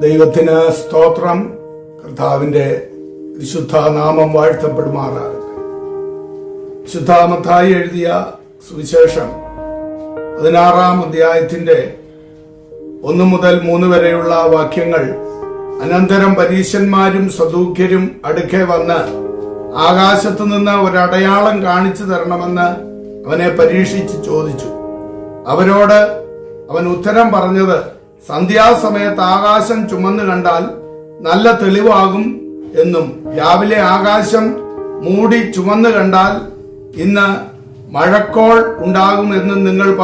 ദൈവത്തിന് സ്തോത്രം. കർത്താവിന്റെ വിശുദ്ധ നാമം വാഴ്ത്തപ്പെടുമാറാകട്ടെ. വിശുദ്ധാമത്തായി എഴുതിയ സുവിശേഷം പതിനാറാം അധ്യായത്തിന്റെ ഒന്നു മുതൽ മൂന്ന് വരെയുള്ള വാക്യങ്ങൾ അനന്തരം പരീശന്മാരും സദൂഖ്യരും അടുക്കെ വന്ന് ആകാശത്തു നിന്ന് ഒരടയാളം കാണിച്ചു തരണമെന്ന് അവനെ പരീക്ഷിച്ച് ചോദിച്ചു. അവരോട് അവൻ ഉത്തരം പറഞ്ഞത് സന്ധ്യാസമയത്ത് ആകാശം ചുമന്നു കണ്ടാൽ നല്ല തെളിവാകും എന്നും രാവിലെ ആകാശം മൂടി ചുമന്നു കണ്ടാൽ ഇന്ന് മഴക്കോൾ ഉണ്ടാകുമെന്നും നിങ്ങൾ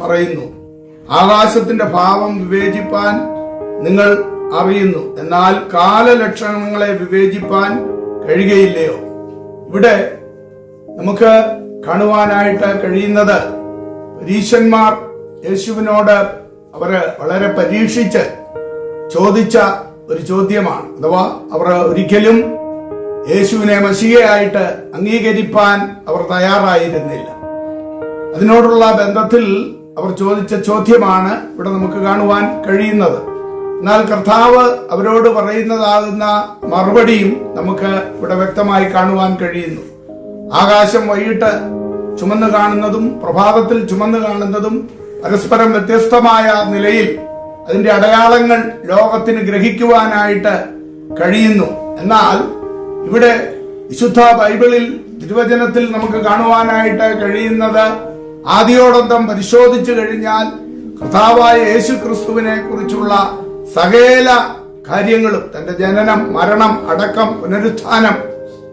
പറയുന്നു. ആകാശത്തിന്റെ ഭാവം വിവേചിപ്പാൻ നിങ്ങൾ അറിയുന്നു. എന്നാൽ കാലലക്ഷണങ്ങളെ വിവേചിപ്പാൻ കഴിയുകയില്ലയോ? ഇവിടെ നമുക്ക് കാണുവാനായിട്ട് കഴിയുന്നത് പരീശന്മാർ യേശുവിനോട് അവർ വളരെ പരീക്ഷിച്ച് ചോദിച്ച ഒരു ചോദ്യമാണ്. അഥവാ അവർ ഒരിക്കലും യേശുവിനെ മഷികയായിട്ട് അംഗീകരിപ്പാൻ അവർ തയ്യാറായിരുന്നില്ല. അതിനോടുള്ള ബന്ധത്തിൽ അവർ ചോദിച്ച ചോദ്യമാണ് ഇവിടെ നമുക്ക് കാണുവാൻ കഴിയുന്നത്. എന്നാൽ കർത്താവ് അവരോട് പറയുന്നതാകുന്ന മറുപടിയും നമുക്ക് ഇവിടെ വ്യക്തമായി കാണുവാൻ കഴിയുന്നു. ആകാശം വൈകിട്ട് ചുമന്നു കാണുന്നതും പ്രഭാതത്തിൽ ചുമന്നു കാണുന്നതും പരസ്പരം വ്യത്യസ്തമായ നിലയിൽ അതിന്റെ അടയാളങ്ങൾ ലോകത്തിന് ഗ്രഹിക്കുവാനായിട്ട് കഴിയുന്നു. എന്നാൽ ഇവിടെ വിശുദ്ധ ബൈബിളിൽ തിരുവചനത്തിൽ നമുക്ക് കാണുവാനായിട്ട് കഴിയുന്നത് ആദ്യോടന്തം പരിശോധിച്ചു കഴിഞ്ഞാൽ കർത്താവായ യേശു ക്രിസ്തുവിനെ കുറിച്ചുള്ള സകല കാര്യങ്ങളും തന്റെ ജനനം മരണം അടക്കം പുനരുത്ഥാനം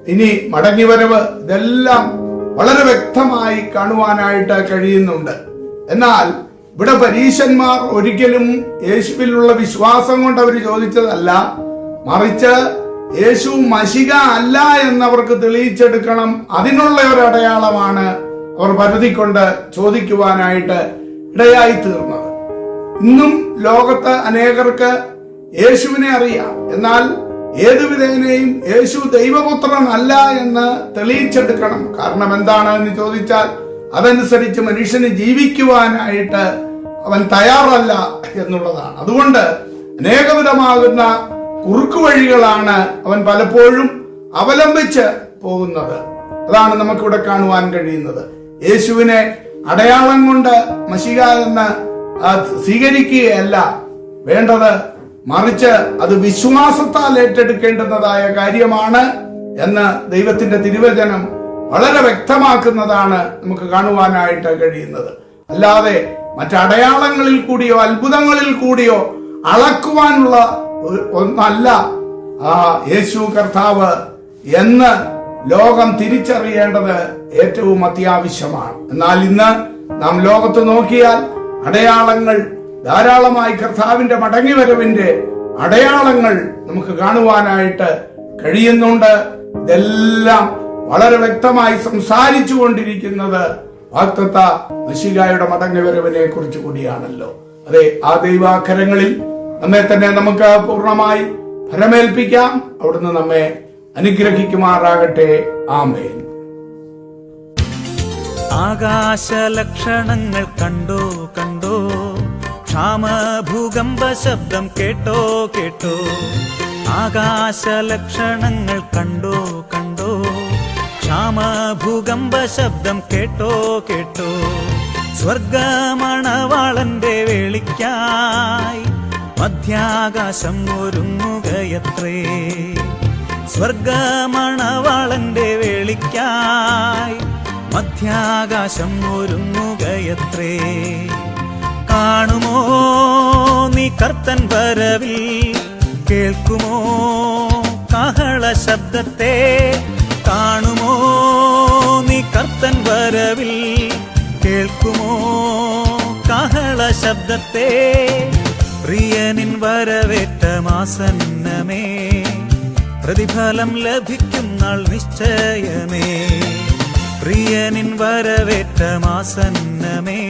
ഇനി മടങ്ങിവരവ് ഇതെല്ലാം വളരെ വ്യക്തമായി കാണുവാനായിട്ട് കഴിയുന്നുണ്ട്. എന്നാൽ ഇവിടെ പരീശന്മാർ ഒരിക്കലും യേശുവിലുള്ള വിശ്വാസം കൊണ്ട് അവർ ചോദിച്ചതല്ല. മറിച്ച് യേശു മഷിക അല്ല എന്നവർക്ക് തെളിയിച്ചെടുക്കണം. അതിനുള്ള ഒരു അടയാളമാണ് അവർ പരതിക്കൊണ്ട് ചോദിക്കുവാനായിട്ട് ഇടയായി തീർന്നത്. ഇന്നും ലോകത്ത് അനേകർക്ക് യേശുവിനെ അറിയാം. എന്നാൽ ഏതു വിധേനയും യേശു ദൈവപുത്രനല്ല എന്ന് തെളിയിച്ചെടുക്കണം. കാരണം എന്താണ് എന്ന് ചോദിച്ചാൽ അതനുസരിച്ച് മനുഷ്യന് ജീവിക്കുവാനായിട്ട് അവൻ തയ്യാറല്ല എന്നുള്ളതാണ്. അതുകൊണ്ട് അനേകവിധമാകുന്ന കുറുക്കു വഴികളാണ് അവൻ പലപ്പോഴും അവലംബിച്ച് പോകുന്നത്. അതാണ് നമുക്കിവിടെ കാണുവാൻ കഴിയുന്നത്. യേശുവിനെ അടയാളം കൊണ്ട് മഷിക എന്ന് സ്വീകരിക്കുകയല്ല. വേണ്ടത് മറിച്ച് അത് വിശ്വാസത്താൽ ഏറ്റെടുക്കേണ്ടുന്നതായ കാര്യമാണ് എന്ന് ദൈവത്തിന്റെ തിരുവചനം വളരെ വ്യക്തമാക്കുന്നതാണ് നമുക്ക് കാണുവാനായിട്ട് കഴിയുന്നത്. അല്ലാതെ മറ്റടയാളങ്ങളിൽ കൂടിയോ അത്ഭുതങ്ങളിൽ കൂടിയോ അളക്കുവാനുള്ള ഒന്നല്ല. ആ യേശു കർത്താവ് എന്ന് ലോകം തിരിച്ചറിയേണ്ടത് ഏറ്റവും അത്യാവശ്യമാണ്. എന്നാൽ ഇന്ന് നാം ലോകത്ത് നോക്കിയാൽ അടയാളങ്ങൾ ധാരാളമായി കർത്താവിന്റെ മടങ്ങിവരവിന്റെ അടയാളങ്ങൾ നമുക്ക് കാണുവാനായിട്ട് കഴിയുന്നുണ്ട്. ഇതെല്ലാം വളരെ വ്യക്തമായി സംസാരിച്ചു കൊണ്ടിരിക്കുന്നത് വാക്തത്ത മഷികായുടെ മടങ്ങിവരവിനെ കുറിച്ച് കൂടിയാണല്ലോ. അതെ ആ ദൈവാഖരങ്ങളിൽ നമ്മെ തന്നെ നമുക്ക് പൂർണമായി ഫലമേൽപ്പിക്കാം അവിടുന്ന് നമ്മെ അനുഗ്രഹിക്കുമാറാകട്ടെ. ആമേൻ. ആകാശ ലക്ഷണങ്ങൾ കണ്ടോ കണ്ടോ? ക്ഷാമ ഭൂകമ്പ ശബ്ദം കേട്ടോ കേട്ടോ? ആകാശലക്ഷണങ്ങൾ കണ്ടോ കണ്ടോ? ക്ഷാമഭൂകമ്പ ശബ്ദം കേട്ടോ കേട്ടോ. സ്വർഗമണവാളന്റെ വേളിക്കായി മധ്യാകാശം ഒരുങ്ങുകയത്രേ. സ്വർഗമണവാളന്റെ വേളിക്കായി മധ്യാകാശം ഒരുങ്ങുകയത്രേ. കാണുമോ നീ കർത്തൻ വരവിൽ? കേൾക്കുമോ കാഹള ശബ്ദത്തെ? കാണുമോ ശബ്ദത്തെ പ്രിയനിൻ വരവേറ്റ മാസന്നമേ പ്രതിഫലം ലഭിക്കും നാൾ നിശ്ചയമേ. പ്രിയനിൻ വരവേറ്റ മാസന്നമേ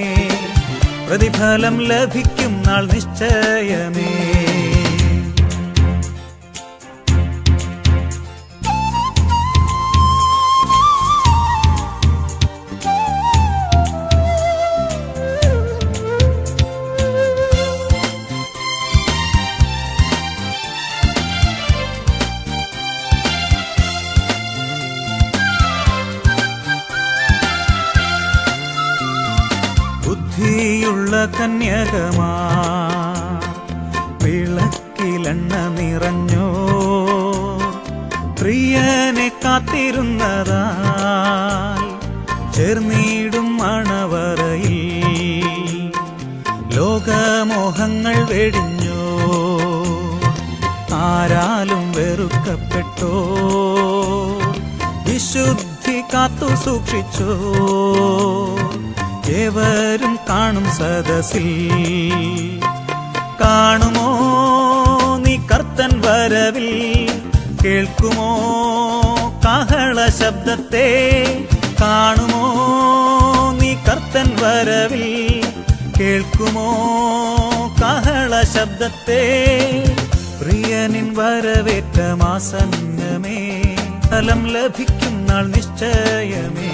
പ്രതിഫലം ലഭിക്കും നാൾ നിശ്ചയമേ. കന്യകമാ വിളക്കിലെണ്ണ നിറഞ്ഞോ. പ്രിയനെ കാത്തിരുന്നതാൽ ചേർന്നിടും മണവറയിൽ. ലോകമോഹങ്ങൾ വെടിഞ്ഞോ. ആരാലും വെറുക്കപ്പെട്ടോ. വിശുദ്ധി കാത്തു സൂക്ഷിച്ചോ. ഏവരും കാണും സദസിൽ കാണുമോ നീ കർത്തൻ വരവിൽ? കേൾക്കുമോ കാഹള ശബ്ദത്തെ? കാണുമോ നീ കർത്തൻ വരവിൽ? കേൾക്കുമോ കാഹള ശബ്ദത്തെ? പ്രിയനിൻ വരവേറ്റ മാസന്നമേ ഫലം ലഭിക്കും നാൾ നിശ്ചയമേ.